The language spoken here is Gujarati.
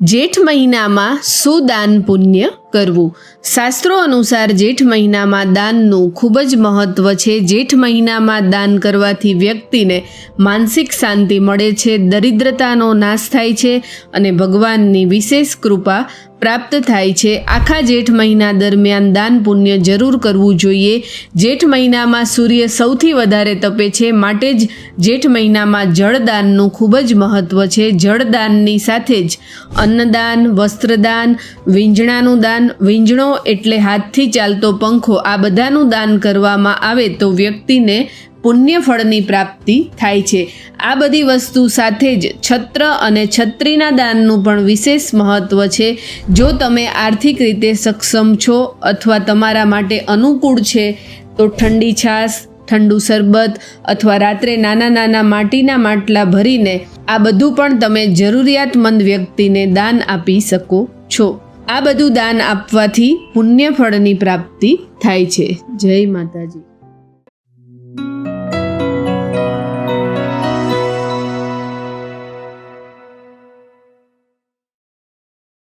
જેઠ મહિનામાં સુદાન દાન પુણ્ય કરવું. શાસ્ત્રો અનુસાર જેઠ મહિનામાં દાનનું ખૂબ જ મહત્વ છે. જેઠ મહિનામાં દાન કરવાથી વ્યક્તિને માનસિક શાંતિ મળે છે, દરિદ્રતાનો નાશ થાય છે અને ભગવાનની વિશેષ કૃપા પ્રાપ્ત થાય છે. આખા જેઠ મહિના દરમિયાન દાન પુણ્ય જરૂર કરવું જોઈએ. જેઠ મહિનામાં સૂર્ય સૌથી વધારે તપે છે. માટે જ જેઠ મહિનામાં જળદાનનું ખૂબ જ મહત્વ છે. જળદાનની સાથે જ અન્નદાન, વસ્ત્રદાન, વીંજણાનું દાન વીંજણો એટલે હાથથી ચાલતો પંખો આ બધાનું દાન કરવામાં આવે તો વ્યક્તિને પુણ્ય ફળની પ્રાપ્તિ થાય છે. આ બધી વસ્તુ સાથે જ છત્ર અને છત્રીના દાનનું પણ વિશેષ મહત્ત્વ છે. જો તમે આર્થિક રીતે સક્ષમ છો અથવા તમારા માટે અનુકૂળ છે, તો ઠંડી છાશ, ઠંડુ શરબત અથવા રાત્રે નાના નાના માટીના માટલા ભરીને આ બધું પણ તમે જરૂરિયાતમંદ વ્યક્તિને દાન આપી શકો છો. આ બધું દાન આપવાથી પુણ્ય ફળની પ્રાપ્તિ થાય છે. જય માતાજી.